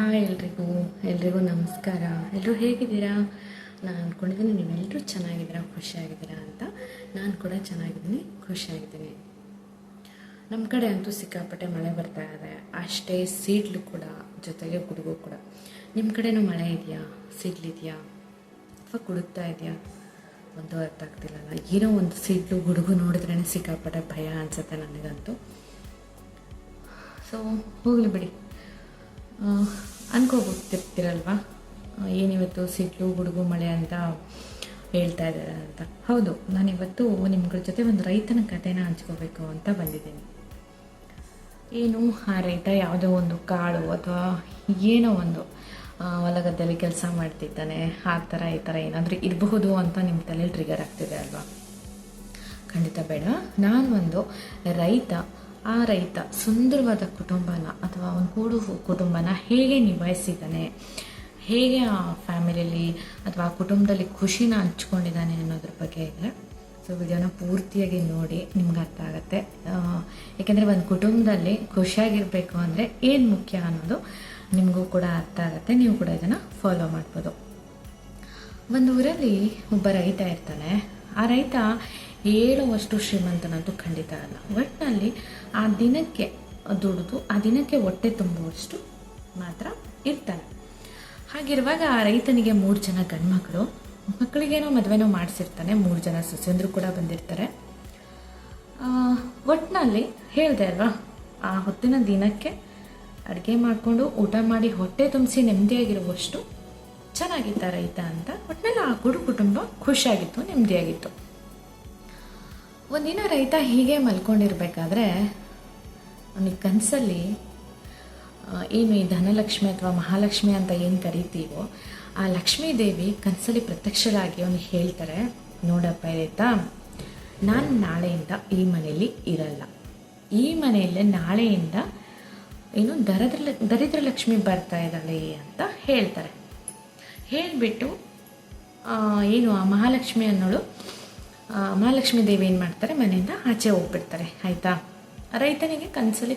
Hi ಎಲ್ರಿಗೂ ಎಲ್ರಿಗೂ ನಮಸ್ಕಾರ. ಎಲ್ಲರೂ ಹೇಗಿದ್ದೀರಾ? ನಾನು ಅಂದ್ಕೊಂಡಿದ್ದೀನಿ ನೀವೆಲ್ಲರೂ ಚೆನ್ನಾಗಿದ್ದೀರಾ, ಖುಷಿಯಾಗಿದ್ದೀರಾ ಅಂತ. ನಾನು ಕೂಡ ಚೆನ್ನಾಗಿದ್ದೀನಿ, ಖುಷಿಯಾಗಿದ್ದೀನಿ. ನಮ್ಮ ಕಡೆ ಅಂತೂ ಸಿಕ್ಕಾಪಟ್ಟೆ ಮಳೆ ಬರ್ತಾ ಇದೆ. ಅಷ್ಟೇ ಸೀಡ್ಲು ಕೂಡ, ಜೊತೆಗೆ ಗುಡುಗು ಕೂಡ. ನಿಮ್ಮ ಕಡೆನೂ ಮಳೆ ಇದೆಯಾ? ಸಿಡ್ಲಿದೆಯಾ ಅಥವಾ ಕುಡುಕ್ತಾ ಇದೆಯಾ? ಒಂದು ಅರ್ಥ ಆಗ್ತಿಲ್ಲಲ್ಲ ಏನೋ ಒಂದು ಸಿಡ್ಲು, ಗುಡುಗು ನೋಡಿದ್ರೇ ಸಿಕ್ಕಾಪಟ್ಟೆ ಭಯ ಅನಿಸುತ್ತೆ ನನಗಂತೂ. ಸೊ ಹೋಗಲಿ ಬಿಡಿ. ಅನ್ಕೋಬೋಗ್ತಿರ್ತೀರಲ್ವಾ ಏನಿವತ್ತು ಸಿಡ್ಲು ಗುಡುಗು ಮಳೆ ಅಂತ ಹೇಳ್ತಾ ಇದ್ದಾರೆ ಅಂತ. ಹೌದು ನಾನಿವತ್ತು ನಿಮ್ಗಳ ಜೊತೆ ಒಂದು ರೈತನ ಕಥೆನ ಹಂಚ್ಕೋಬೇಕು ಅಂತ ಬಂದಿದ್ದೀನಿ. ಏನು ಆ ರೈತ ಯಾವುದೋ ಒಂದು ಕಾಳು ಅಥವಾ ಏನೋ ಒಂದು ಆ, ಹೊಲ ಗದ್ದೆಯಲ್ಲಿ ಕೆಲಸ ಮಾಡ್ತಿದ್ದಾನೆ ಆ ಥರ ಈ ಥರ ಏನಾದರೂ ಇರಬಹುದು ಅಂತ ನಿಮ್ಮ ತಲೆಯಲ್ಲಿ ಟ್ರಿಗರ್ ಆಗ್ತಿದೆ ಅಲ್ವಾ? ಖಂಡಿತ ಬೇಡ. ನಾನು ಒಂದು ರೈತ ಆ ರೈತ ಸುಂದರವಾದ ಕುಟುಂಬನ ಅಥವಾ ಒಂದು ಕೂಡು ಕುಟುಂಬನ ಹೇಗೆ ನಿಭಾಯಿಸಿದ್ದಾನೆ? ಹೇಗೆ ಆ ಫ್ಯಾಮಿಲಿಯಲ್ಲಿ ಅಥವಾ ಆ ಕುಟುಂಬದಲ್ಲಿ ಖುಷಿನ ಹಂಚ್ಕೊಂಡಿದ್ದಾನೆ ಅನ್ನೋದ್ರ ಬಗ್ಗೆ ಇದೆ ಸೊ ವಿಡಿಯೋನ ಪೂರ್ತಿಯಾಗಿ ನೋಡಿ, ನಿಮ್ಗೆ ಅರ್ಥ ಆಗುತ್ತೆ. ಯಾಕೆಂದರೆ ಒಂದು ಕುಟುಂಬದಲ್ಲಿ ಖುಷಿಯಾಗಿರಬೇಕು ಅಂದರೆ ಏನು ಮುಖ್ಯ ಅನ್ನೋದು ನಿಮಗೂ ಕೂಡ ಅರ್ಥ ಆಗುತ್ತೆ. ನೀವು ಕೂಡ ಇದನ್ನು ಫಾಲೋ ಮಾಡ್ಬೋದು. ಒಂದು ಊರಲ್ಲಿ ಒಬ್ಬ ರೈತ ಇರ್ತಾನೆ. ಆ ರೈತ ಹೇಳುವಷ್ಟು ಶ್ರೀಮಂತನಂತೂ ಖಂಡಿತ ಅಲ್ಲ. ಒಟ್ಟಿನಲ್ಲಿ ಆ ದಿನಕ್ಕೆ ದುಡಿದು, ಆ ದಿನಕ್ಕೆ ಹೊಟ್ಟೆ ತುಂಬುವಷ್ಟು ಮಾತ್ರ ಇರ್ತಾನೆ. ಹಾಗಿರುವಾಗ ಆ ರೈತನಿಗೆ ಮೂರು ಜನ ಗಂಡ್ಮಕ್ಳು. ಮಕ್ಕಳಿಗೇನೋ ಮದುವೆನೋ ಮಾಡಿಸಿರ್ತಾನೆ, ಮೂರು ಜನ ಸೊಸೆಂದರು ಕೂಡ ಬಂದಿರ್ತಾರೆ. ಒಟ್ಟಿನಲ್ಲಿ ಹೇಳಿದೆ ಅಲ್ವಾ, ಆ ಹೊತ್ತಿನ ದಿನಕ್ಕೆ ಅಡುಗೆ ಮಾಡಿಕೊಂಡು ಊಟ ಮಾಡಿ ಹೊಟ್ಟೆ ತುಂಬಿಸಿ ನೆಮ್ಮದಿಯಾಗಿರುವಷ್ಟು ಚೆನ್ನಾಗಿತ್ತ ರೈತ ಅಂತ ಒಟ್ಟಿನಲ್ಲಿ ಆ ಗುಡು ಕುಟುಂಬ ಖುಷಿಯಾಗಿತ್ತು, ನೆಮ್ಮದಿಯಾಗಿತ್ತು. ಒಂದಿನ ರೈತ ಹೀಗೆ ಮಲ್ಕೊಂಡಿರ್ಬೇಕಾದ್ರೆ ಅವನಿಗೆ ಕನಸಲ್ಲಿ ಏನು ಈ ಧನಲಕ್ಷ್ಮಿ ಅಥವಾ ಮಹಾಲಕ್ಷ್ಮಿ ಅಂತ ಏನು ಕರಿತೀವೋ, ಆ ಲಕ್ಷ್ಮೀ ದೇವಿ ಕನಸಲ್ಲಿ ಪ್ರತ್ಯಕ್ಷರಾಗಿ ಅವನಿಗೆ ಹೇಳ್ತಾರೆ, ನೋಡಪ್ಪ ರೈತ, ನಾನು ನಾಳೆಯಿಂದ ಈ ಮನೆಯಲ್ಲಿ ಇರಲ್ಲ. ಈ ಮನೆಯಲ್ಲೇ ನಾಳೆಯಿಂದ ಏನು ದರಿದ್ರ ದರಿದ್ರ ಲಕ್ಷ್ಮಿ ಬರ್ತಾ ಇದ್ದಾಳೆ ಅಂತ ಹೇಳ್ತಾರೆ. ಹೇಳಿಬಿಟ್ಟು ಏನು ಆ ಮಹಾಲಕ್ಷ್ಮಿ ಅನ್ನೋಳು ಮಹಾಲಕ್ಷ್ಮಿ ದೇವಿ ಏನು ಮಾಡ್ತಾರೆ? ಮನೆಯಿಂದ ಆಚೆ ಹೋಗ್ಬಿಡ್ತಾರೆ, ಆಯಿತಾ? ರೈತನಿಗೆ ಕನಸಲ್ಲಿ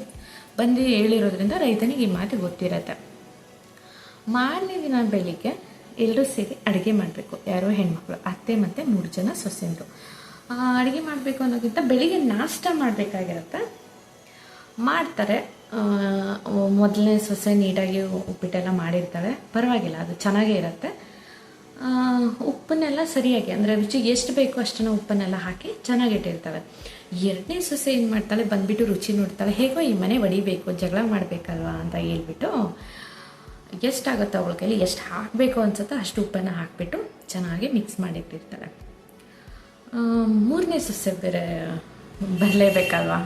ಬಂದು ಹೇಳಿರೋದ್ರಿಂದ ರೈತನಿಗೆ ಈ ಮಾತು ಗೊತ್ತಿರತ್ತೆ. ಮಾರನೇ ದಿನ ಬೆಳಿಗ್ಗೆ ಎಲ್ಲರೂ ಸೇರಿ ಅಡುಗೆ ಮಾಡಬೇಕು. ಯಾರೋ ಹೆಣ್ಮಕ್ಳು, ಅತ್ತೆ ಮತ್ತು ಮೂರು ಜನ ಸೊಸೆಂದರು ಅಡುಗೆ ಮಾಡಬೇಕು ಅನ್ನೋಕ್ಕಿಂತ ಬೆಳಿಗ್ಗೆ ನಾಷ್ಟ ಮಾಡಬೇಕಾಗಿರುತ್ತೆ. ಮಾಡ್ತಾರೆ. ಮೊದಲನೇ ಸೊಸೆ ನೀಟಾಗಿ ಉಪ್ಪಿಟ್ಟೆಲ್ಲ ಮಾಡಿರ್ತಾಳೆ ಪರವಾಗಿಲ್ಲ, ಅದು ಚೆನ್ನಾಗೇ ಇರುತ್ತೆ. ಉಪ್ಪನ್ನೆಲ್ಲ ಸರಿಯಾಗಿ, ಅಂದರೆ ರುಚಿಗೆ ಎಷ್ಟು ಬೇಕೋ ಅಷ್ಟನ್ನು ಉಪ್ಪನ್ನೆಲ್ಲ ಹಾಕಿ ಚೆನ್ನಾಗಿ ಇಟ್ಟಿರ್ತಾಳೆ ಎರಡನೇ ಸೊಸೆ ಏನು ಮಾಡ್ತಾಳೆ, ಬಂದುಬಿಟ್ಟು ರುಚಿ ನೋಡ್ತಾಳೆ, ಹೇಗೋ ಈ ಮನೆ ಒಡಿಬೇಕು, ಜಗಳ ಮಾಡಬೇಕಲ್ವಾ ಅಂತ ಹೇಳ್ಬಿಟ್ಟು ಎಷ್ಟಾಗುತ್ತೋ ಅವಳ ಕೈಲಿ, ಎಷ್ಟು ಹಾಕಬೇಕು ಅನ್ಸುತ್ತೋ ಅಷ್ಟು ಉಪ್ಪನ್ನು ಹಾಕಿಬಿಟ್ಟು ಚೆನ್ನಾಗಿ ಮಿಕ್ಸ್ ಮಾಡಿಟ್ಟಿರ್ತಾಳೆ. ಮೂರನೇ ಸೊಸೆ ಬೇರೆ ಬರಲೇಬೇಕಲ್ವಾ?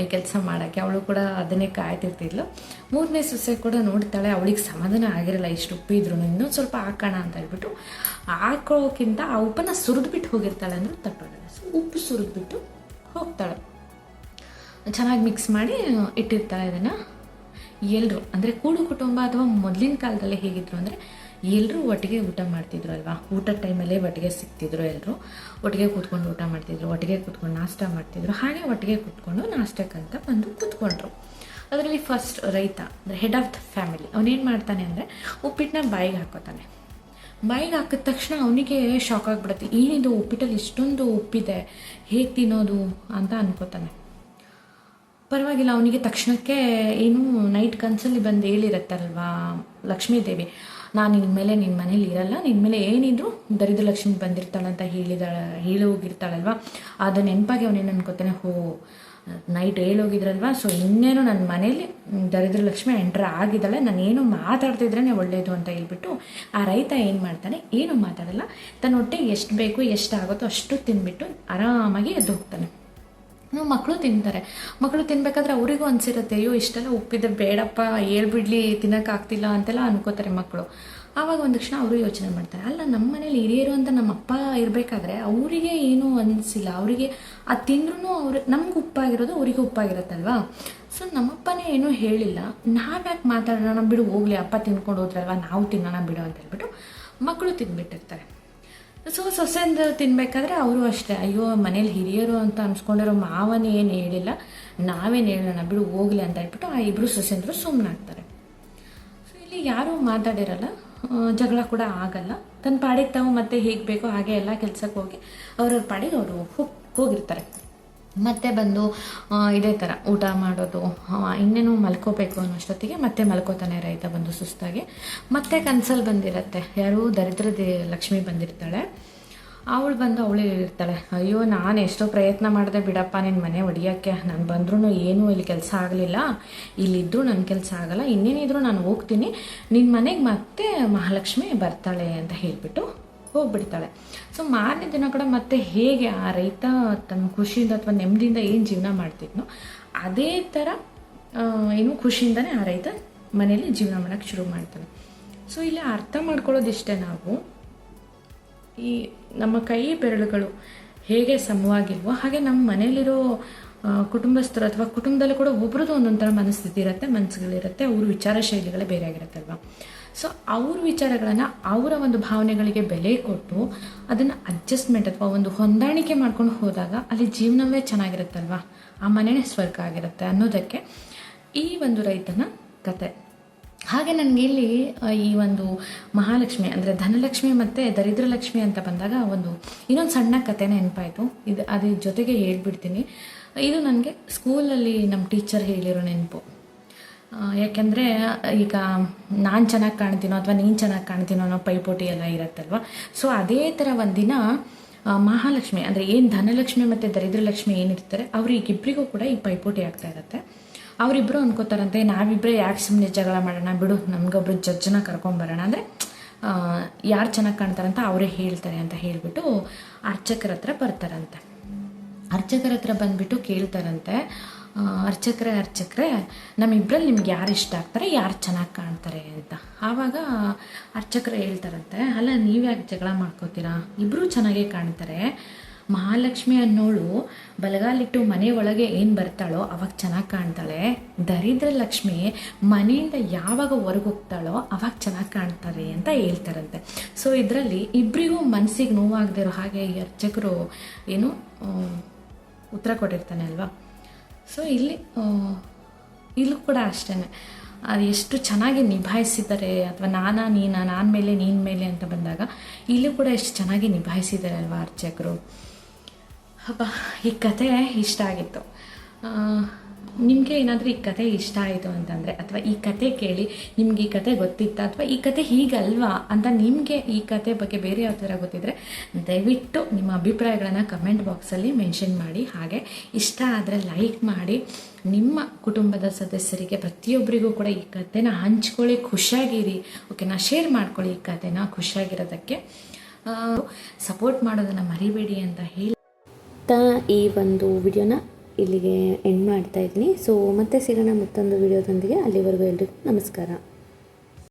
ಈ ಕೆಲಸ ಮಾಡೋಕ್ಕೆ, ಅವಳು ಕೂಡ ಅದನ್ನೇ ಕಾಯ್ತಿರ್ತಿದ್ಲು. ಮೂರನೇ ಸೊಸೆ ಕೂಡ ನೋಡ್ತಾಳೆ, ಅವಳಿಗೆ ಸಮಾಧಾನ ಆಗಿರಲ್ಲ, ಇಷ್ಟು ಉಪ್ಪು ಇದ್ರು ಇನ್ನೊಂದು ಸ್ವಲ್ಪ ಹಾಕೋಣ ಅಂತ ಹೇಳ್ಬಿಟ್ಟು. ಹಾಕೋಕ್ಕಿಂತ ಆ ಉಪ್ಪನ್ನು ಸುರಿದ್ಬಿಟ್ಟು ಹೋಗಿರ್ತಾಳೆ ಅಂದ್ರೆ ತಪ್ಪಾಗಲ್ಲ ಸೊ ಉಪ್ಪು ಸುರಿದ್ಬಿಟ್ಟು ಹೋಗ್ತಾಳೆ. ಚೆನ್ನಾಗಿ ಮಿಕ್ಸ್ ಮಾಡಿ ಇಟ್ಟಿರ್ತಾಳೆ ಅದನ್ನು ಎಲ್ಲರೂ ಅಂದರೆ ಕೂಡು ಕುಟುಂಬ ಅಥವಾ ಮೊದಲಿನ ಕಾಲದಲ್ಲಿ ಹೇಗಿದ್ರು ಅಂದರೆ ಎಲ್ಲರೂ ಒಟ್ಟಿಗೆ ಊಟ ಮಾಡ್ತಿದ್ರು ಅಲ್ವಾ ಊಟದ ಟೈಮಲ್ಲೇ ಒಟ್ಟಿಗೆ ಸಿಗ್ತಿದ್ರು ಎಲ್ಲರೂ ಒಟ್ಟಿಗೆ ಕೂತ್ಕೊಂಡು ಊಟ ಮಾಡ್ತಿದ್ರು, ಒಟ್ಟಿಗೆ ಕೂತ್ಕೊಂಡು ನಾಷ್ಟ ಮಾಡ್ತಿದ್ರು. ಹಾಗೆ ಒಟ್ಟಿಗೆ ಕೂತ್ಕೊಂಡು ನಾಷ್ಟಕ್ಕಂತ ಬಂದು ಕೂತ್ಕೊಂಡ್ರು. ಅದರಲ್ಲಿ ಫಸ್ಟ್ ರೈತ, ಅಂದರೆ ಹೆಡ್ ಆಫ್ ದ ಫ್ಯಾಮಿಲಿ ಅವನೇನು ಮಾಡ್ತಾನೆ ಅಂದರೆ ಉಪ್ಪಿಟ್ಟನ್ನ ಬಾಯಿಗೆ ಹಾಕೋತಾನೆ. ಬಾಯಿಗೆ ಹಾಕಿದ ತಕ್ಷಣ ಅವನಿಗೆ ಶಾಕ್ ಆಗಿಬಿಡುತ್ತೆ. ಏನಿದು ಉಪ್ಪಿಟ್ಟಲ್ಲಿ ಇಷ್ಟೊಂದು ಉಪ್ಪಿದೆ, ಹೇಗೆ ತಿನ್ನೋದು ಅಂತ ಅನ್ಕೋತಾನೆ. ಪರವಾಗಿಲ್ಲ, ಅವನಿಗೆ ತಕ್ಷಣಕ್ಕೆ ಏನು ನೈಟ್ ಕನ್ಸಲ್ಲಿ ಬಂದು ಹೇಳಿರತ್ತಲ್ವಾ ಲಕ್ಷ್ಮೀ ದೇವಿ ನಾನು ನಿನ್ನ ಮೇಲೆ ನಿನ್ನ ಮನೇಲಿ ಇರಲ್ಲ. ನಿನ್ನ ಮೇಲೆ ಏನಿದ್ರು ದರಿದ್ರ ಲಕ್ಷ್ಮಿ ಬಂದಿರ್ತಾಳಂತ ಹೇಳಿದ, ಹೇಳಿ ಹೋಗಿರ್ತಾಳಲ್ವಾ? ಅದು ನೆನಪಾಗಿ ಅವನೇನು ಅನ್ಕೋತಾನೆ, ಹೋ, ನೈಟ್ ಹೇಳೋಗಿದ್ರಲ್ವಾ ಸೊ ಇನ್ನೇನು ನನ್ನ ಮನೇಲಿ ದರಿದ್ರ ಲಕ್ಷ್ಮಿ ಎಂಟ್ರ್ ಆಗಿದ್ದಾಳೆ. ನಾನು ಏನು ಮಾತಾಡ್ತಿದ್ರೇ ಒಳ್ಳೇದು ಅಂತ ಹೇಳ್ಬಿಟ್ಟು ಆ ರೈತ ಏನು ಮಾಡ್ತಾನೆ, ಏನು ಮಾತಾಡಲ್ಲ. ತನ್ನ ಹೊಟ್ಟೆಗೆ ಎಷ್ಟು ಬೇಕು, ಎಷ್ಟು ಆಗುತ್ತೋ ಅಷ್ಟು ತಿಂದ್ಬಿಟ್ಟು ಆರಾಮಾಗಿ ಎದ್ದು ಹೋಗ್ತಾನೆ. ಮಕ್ಕಳು ತಿಂತಾರೆ. ಮಕ್ಕಳು ತಿನ್ಬೇಕಾದ್ರೆ ಅವರಿಗೂ ಅನ್ಸಿರುತ್ತೆ, ಅಯ್ಯೋ, ಇಷ್ಟೆಲ್ಲ ಉಪ್ಪಿದೆ ಬೇಡಪ್ಪ ಹೇಳ್ಬಿಡ್ಲಿ ತಿನ್ನೋಕ್ಕಾಗ್ತಿಲ್ಲ ಅಂತೆಲ್ಲ ಅನ್ಕೋತಾರೆ ಮಕ್ಕಳು ಆವಾಗ ಒಂದು ತಕ್ಷಣ ಅವರು ಯೋಚನೆ ಮಾಡ್ತಾರೆ, ಅಲ್ಲ ನಮ್ಮ ಮನೇಲಿ ಹಿರಿಯರು ಅಂತ ನಮ್ಮ ಅಪ್ಪ ಇರಬೇಕಾದ್ರೆ ಅವರಿಗೆ ಏನೂ ಅನಿಸಿಲ್ಲ, ಅವರಿಗೆ ಅದು ತಿಂದ್ರೂ ಅವ್ರು, ನಮ್ಗೆ ಉಪ್ಪಾಗಿರೋದು ಅವರಿಗೆ ಉಪ್ಪಾಗಿರುತ್ತಲ್ವಾ? ಸೊ ನಮ್ಮಪ್ಪನೇ ಏನೂ ಹೇಳಿಲ್ಲ. ನಾವ್ಯಾಕೆ ಮಾತಾಡೋಣ, ಬಿಡು, ಹೋಗ್ಲಿ, ಅಪ್ಪ ತಿನ್ಕೊಂಡು ಹೋದ್ರಲ್ವ, ನಾವು ತಿನ್ನೋಣ ಬಿಡು ಅಂತ ಹೇಳ್ಬಿಟ್ಟು ಮಕ್ಕಳು ತಿಂದ್ಬಿಟ್ಟಿರ್ತಾರೆ ಸೊ ಸೊಸೆಂದು ತಿನ್ಬೇಕಾದ್ರೆ ಅವರು ಅಷ್ಟೇ. ಅಯ್ಯೋ, ಮನೇಲಿ ಹಿರಿಯರು ಅಂತ ಅನ್ಸ್ಕೊಂಡಿರೋ ಮಾವನ ಏನು ಹೇಳಿಲ್ಲ. ನಾವೇನು ಹೇಳೋಣ, ಬಿಡು, ಹೋಗ್ಲಿ ಅಂತ ಹೇಳ್ಬಿಟ್ಟು ಆ ಇಬ್ಬರು ಸೊಸೆಂದರು ಸುಮ್ಮನಾಗ್ತಾರೆ ಸೊ ಇಲ್ಲಿ ಇಲ್ಲಿ ಯಾರೂ ಮಾತಾಡಿರಲ್ಲ. ಜಗಳ ಕೂಡ ಆಗಲ್ಲ. ತನ್ನ ಪಾಡಿಗೆ ತಾವು ಮತ್ತೆ ಹೇಗೆ ಬೇಕೋ ಹಾಗೆ ಎಲ್ಲ ಕೆಲ್ಸಕ್ಕೆ ಹೋಗಿ ಅವ್ರವ್ರ ಪಾಡಿಗೆ ಅವರು ಹೋಗಿ ಹೋಗಿರ್ತಾರೆ. ಮತ್ತೆ ಬಂದು ಇದೇ ಥರ ಊಟ ಮಾಡೋದು ಇನ್ನೇನು ಮಲ್ಕೋಬೇಕು ಅನ್ನೋಷ್ಟೊತ್ತಿಗೆ ಮತ್ತೆ ಮಲ್ಕೋತಾನೆ ರೈತ ಬಂದು ಸುಸ್ತಾಗಿ. ಮತ್ತೆ ಕನ್ಸಲ್ಲಿ ಬಂದಿರತ್ತೆ. ಯಾರು ದರಿದ್ರದ ಲಕ್ಷ್ಮಿ ಬಂದಿರ್ತಾಳೆ. ಅವಳು ಬಂದು ಅವಳು ಇರ್ತಾಳೆ ಅಯ್ಯೋ, ನಾನು ಎಷ್ಟೋ ಪ್ರಯತ್ನ ಮಾಡಿದೆ ಬಿಡಪ್ಪ ನಿನ್ನ ಮನೆ ಹೊಡಿಯೋಕ್ಕೆ ನಾನು ಬಂದ್ರೂ ಏನೂ ಇಲ್ಲಿ ಕೆಲಸ ಆಗಲಿಲ್ಲ. ಇಲ್ಲಿದ್ದರೂ ನನ್ನ ಕೆಲಸ ಆಗಲ್ಲ. ಇನ್ನೇನಿದ್ರು ನಾನು ಹೋಗ್ತೀನಿ. ನಿನ್ನ ಮನೆಗೆ ಮತ್ತೆ ಮಹಾಲಕ್ಷ್ಮಿ ಬರ್ತಾಳೆ ಅಂತ ಹೇಳಿಬಿಟ್ಟು ಹೋಗ್ಬಿಡ್ತಾಳೆ. ಸೊ ಮಾರನೇ ದಿನ ಕೂಡ ಮತ್ತೆ ಹೇಗೆ ಆ ರೈತ ತನ್ನ ಖುಷಿಯಿಂದ ಅಥವಾ ನೆಮ್ಮದಿಯಿಂದ ಏನು ಜೀವನ ಮಾಡ್ತಿದ್ನೋ, ಅದೇ ಥರ ಏನು ಖುಷಿಯಿಂದನೇ ಆ ರೈತ ಮನೇಲಿ ಜೀವನ ಮಾಡೋಕ್ಕೆ ಶುರು ಮಾಡ್ತಾನೆ. ಸೊ ಇಲ್ಲಿ ಅರ್ಥ ಮಾಡ್ಕೊಳ್ಳೋದಿಷ್ಟೇ ನಾವು, ಈ ನಮ್ಮ ಕೈ ಬೆರಳುಗಳು ಹೇಗೆ ಸಮವಾಗಿಲ್ವೋ, ಹಾಗೆ ನಮ್ಮ ಮನೇಲಿರೋ ಕುಟುಂಬಸ್ಥರು ಅಥವಾ ಕುಟುಂಬದಲ್ಲೂ ಕೂಡ ಒಬ್ರದ್ದು ಒಂದೊಂಥರ ಥರ ಮನಸ್ಥಿತಿ ಇರುತ್ತೆ ಮನಸ್ಸುಗಳಿರುತ್ತೆ ಅವ್ರ ವಿಚಾರ ಶೈಲಿಗಳೇ ಬೇರೆ ಆಗಿರುತ್ತಲ್ವ? ಸೊ ಅವ್ರ ವಿಚಾರಗಳನ್ನು ಅವರ ಒಂದು ಭಾವನೆಗಳಿಗೆ ಬೆಲೆ ಕೊಟ್ಟು ಅದನ್ನು ಅಡ್ಜಸ್ಟ್ಮೆಂಟ್ ಅಥವಾ ಒಂದು ಹೊಂದಾಣಿಕೆ ಮಾಡ್ಕೊಂಡು ಹೋದಾಗ ಅಲ್ಲಿ ಜೀವನವೇ ಚೆನ್ನಾಗಿರುತ್ತಲ್ವ? ಆ ಮನೆಯೇ ಸ್ವರ್ಗ ಆಗಿರುತ್ತೆ ಅನ್ನೋದಕ್ಕೆ ಈ ಒಂದು ರೈತನ ಕತೆ. ಹಾಗೆ ನನಗೆ ಇಲ್ಲಿ ಈ ಒಂದು ಮಹಾಲಕ್ಷ್ಮಿ ಅಂದರೆ ಧನಲಕ್ಷ್ಮಿ ಮತ್ತು ದರಿದ್ರಲಕ್ಷ್ಮಿ ಅಂತ ಬಂದಾಗ ಒಂದು ಇನ್ನೊಂದು ಸಣ್ಣ ಕತೆ ನೆನಪಾಯಿತು. ಇದು ಅದ್ರ ಜೊತೆಗೆ ಹೇಳ್ಬಿಡ್ತೀನಿ. ಇದು ನನಗೆ ಸ್ಕೂಲಲ್ಲಿ ನಮ್ಮ ಟೀಚರ್ ಹೇಳಿರೋ ನೆನಪು. ಯಾಕೆಂದರೆ, ಈಗ ನಾನು ಚೆನ್ನಾಗಿ ಕಾಣ್ತೀನೋ ಅಥವಾ ನೀನು ಚೆನ್ನಾಗಿ ಕಾಣ್ತೀನೋ ಅನ್ನೋ ಪೈಪೋಟಿ ಎಲ್ಲ ಇರುತ್ತಲ್ವ? ಸೊ ಅದೇ ಥರ ಒಂದಿನ ಮಹಾಲಕ್ಷ್ಮಿ, ಅಂದರೆ ಏನು ಧನಲಕ್ಷ್ಮಿ ಮತ್ತು ದರಿದ್ರಲಕ್ಷ್ಮಿ ಏನಿರ್ತಾರೆ ಅವರಿಗಿಬ್ಬರಿಗೂ ಕೂಡ ಈ ಪೈಪೋಟಿ ಆಗ್ತಾ ಇರುತ್ತೆ. ಅವರಿಬ್ಬರು ಅನ್ಕೋತಾರಂತೆ ನಾವಿಬ್ಬರೇ ಯಾಕೆ ಸುಮ್ಮನೆ ಜಗಳ ಮಾಡೋಣ, ಬಿಡು, ನಮಗೊಬ್ರು ಜಡ್ಜನ್ನ ಕರ್ಕೊಂಬರೋಣ ಅಂದರೆ ಯಾರು ಚೆನ್ನಾಗಿ ಕಾಣ್ತಾರಂತ ಅವರೇ ಹೇಳ್ತಾರೆ ಅಂತ ಹೇಳಿಬಿಟ್ಟು ಅರ್ಚಕರ ಹತ್ರ ಬರ್ತಾರಂತೆ. ಅರ್ಚಕರ ಹತ್ರ ಬಂದುಬಿಟ್ಟು ಕೇಳ್ತಾರಂತೆ ಅರ್ಚಕರೇ ಅರ್ಚಕರೇ ನಮ್ಮಿಬ್ಬರಲ್ಲಿ ನಿಮ್ಗೆ ಯಾರು ಇಷ್ಟ ಆಗ್ತಾರೆ, ಯಾರು ಚೆನ್ನಾಗಿ ಕಾಣ್ತಾರೆ ಅಂತ. ಆವಾಗ ಅರ್ಚಕರು ಹೇಳ್ತಾರಂತೆ, ಅಲ್ಲ, ನೀವು ಯಾಕೆ ಜಗಳ ಮಾಡ್ಕೋತೀರಾ? ಇಬ್ಬರೂ ಚೆನ್ನಾಗೇ ಕಾಣ್ತಾರೆ. ಮಹಾಲಕ್ಷ್ಮಿ ಅನ್ನೋಳು ಬಲಗಾಲಿಟ್ಟು ಮನೆ ಒಳಗೆ ಏನು ಬರ್ತಾಳೋ ಅವಾಗ ಚೆನ್ನಾಗಿ ಕಾಣ್ತಾಳೆ. ದರಿದ್ರ ಲಕ್ಷ್ಮಿ ಮನೆಯಿಂದ ಯಾವಾಗ ಹೊರಗೆ ಹೋಗ್ತಾಳೋ ಅವಾಗ ಚೆನ್ನಾಗಿ ಕಾಣ್ತಾರೆ ಅಂತ ಹೇಳ್ತಾರಂತೆ. ಸೊ ಇದರಲ್ಲಿ ಇಬ್ಬರಿಗೂ ಮನಸ್ಸಿಗೆ ನೋವಾಗದಿರೋ ಹಾಗೆ ಅರ್ಚಕರು ಏನು ಉತ್ತರ ಕೊಟ್ಟಿರ್ತಾನೆ ಅಲ್ವಾ? ಸೊ ಇಲ್ಲಿ ಇಲ್ಲೂ ಕೂಡ ಅಷ್ಟೇ ಅದು ಎಷ್ಟು ಚೆನ್ನಾಗಿ ನಿಭಾಯಿಸಿದ್ದಾರೆ ಅಥವಾ ನಾನಾ, ನೀನ, ನಾನು ಮೇಲೆ, ನೀನ ಮೇಲೆ ಅಂತ ಬಂದಾಗ ಇಲ್ಲೂ ಕೂಡ ಎಷ್ಟು ಚೆನ್ನಾಗಿ ನಿಭಾಯಿಸಿದ್ದಾರೆ ಅಲ್ವಾ ಅರ್ಚಕರು. ಹಬ್ಬ ಈ ಕತೆ ಇಷ್ಟ ಆಗಿತ್ತು. ನಿಮಗೆ ಏನಾದರೂ ಈ ಕತೆ ಇಷ್ಟ ಆಯಿತು ಅಂತಂದರೆ, ಅಥವಾ ಈ ಕತೆ ಕೇಳಿ ನಿಮ್ಗೆ ಈ ಕತೆ ಗೊತ್ತಿತ್ತ, ಅಥವಾ ಈ ಕತೆ ಹೀಗಲ್ವಾ ಅಂತ ನಿಮಗೆ ಈ ಕತೆ ಬಗ್ಗೆ ಬೇರೆ ಯಾವ ಥರ ಗೊತ್ತಿದ್ರೆ, ದಯವಿಟ್ಟು ನಿಮ್ಮ ಅಭಿಪ್ರಾಯಗಳನ್ನು ಕಮೆಂಟ್ ಬಾಕ್ಸಲ್ಲಿ ಮೆನ್ಷನ್ ಮಾಡಿ. ಹಾಗೆ ಇಷ್ಟ ಆದರೆ ಲೈಕ್ ಮಾಡಿ. ನಿಮ್ಮ ಕುಟುಂಬದ ಸದಸ್ಯರಿಗೆ, ಪ್ರತಿಯೊಬ್ಬರಿಗೂ ಕೂಡ ಈ ಕತೆನ ಹಂಚ್ಕೊಳ್ಳಿ, ಖುಷಿಯಾಗಿರಿ. ಓಕೆನಾ ಶೇರ್ ಮಾಡ್ಕೊಳ್ಳಿ ಈ ಕತೆನ ಖುಷಿಯಾಗಿರೋದಕ್ಕೆ. ಸಪೋರ್ಟ್ ಮಾಡೋದನ್ನು ಮರಿಬೇಡಿ ಅಂತ ಹೇಳಿ. ಈ ಒಂದು ವಿಡಿಯೋನ ಇಲ್ಲಿಗೆ ಎಂಡ್ ಮಾಡ್ತಾ ಇದ್ದೀನಿ ಸೊ ಮತ್ತೆ ಸಿಗೋಣ ಮತ್ತೊಂದು ವಿಡಿಯೋದೊಂದಿಗೆ ಅಲ್ಲಿವರೆಗೂ ಎಲ್ರಿಗೂ ನಮಸ್ಕಾರ.